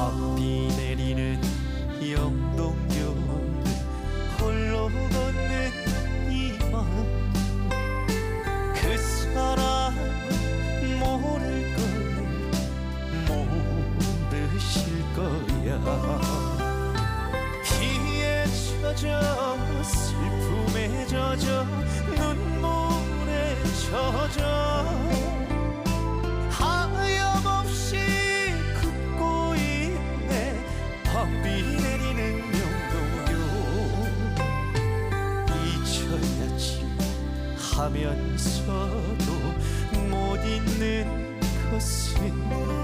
밤비 내리는 영동교를 홀로 걷는 이맘그 사람은 모를 거야 모르실 거야. 비에 젖어 슬픔에 젖어 밤비 내리는 영동교 잊혀야지 하면서도 못 잊는 것은